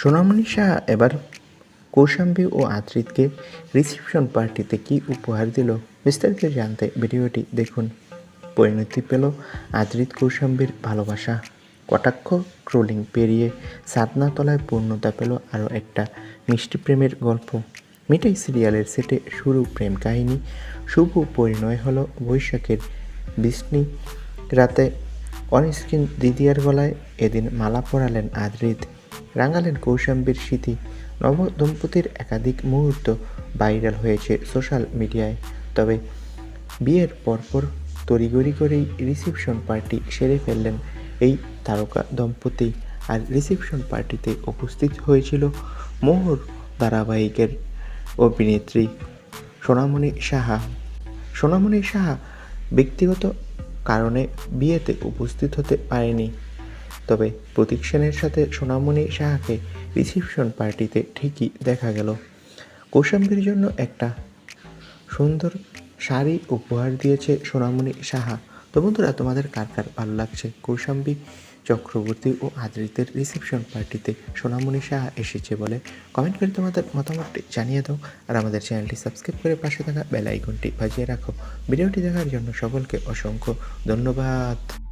সোনামণি শাহ এবার কৌশাম্বী ও আদ্রিতকে রিসেপশন পার্টিতে কি উপহার দিল? বিস্তারিত জানতে ভিডিওটি দেখুন। পরিণতি পেল আদ্রিত কৌশাম্বীর ভালোবাসা। কটাক্ষ ট্রোলিং পেরিয়ে সাতনাতলায় পূর্ণতা পেল আরও একটা মিষ্টি প্রেমের গল্প। মিঠাই সিরিয়ালের সেটে শুরু প্রেম কাহিনী। শুভ পরিণয় হলো বৈশাখের বিষ্ণি। রাতে অনস্ক্রিন দিদিয়ার গলায় এদিন মালা পরালেন আদ্রিত। রাঙালেন কৌশাম্বীর স্মৃতি। নব দম্পতির একাধিক মুহূর্ত ভাইরাল হয়েছে সোশ্যাল মিডিয়ায়। তবে বিয়ের পরপর তড়িগড়ি করেই রিসেপশন পার্টি সেরে ফেললেন এই তারকা দম্পতি। আর রিসেপশন পার্টিতে উপস্থিত হয়েছিল মোহর ধারাবাহিকের অভিনেত্রী সোনামণি সাহা। সোনামণি সাহা ব্যক্তিগত কারণে বিয়েতে উপস্থিত হতে পারেনি। তবে প্রতীক সেনের সাথে সোনামণি সাহাকে রিসেপশন পার্টিতে ঠিকই দেখা গেল। কৌশাম্বীর জন্য একটা সুন্দর শাড়ি উপহার দিয়েছে সোনামণি সাহা। তো বন্ধুরা, তোমাদের কার কার ভালো লাগছে? কৌশাম্বী চক্রবর্তী ও আদ্রিতের রিসেপশন পার্টিতে সোনামণি সাহা এসেছে বলে কমেন্ট করে তোমাদের মতামতটি জানিয়ে দাও। আর আমাদের চ্যানেলটি সাবস্ক্রাইব করে পাশে থাকা বেল আইকনটি বাজিয়ে রাখো। ভিডিওটি দেখার জন্য সকলকে অসংখ্য ধন্যবাদ।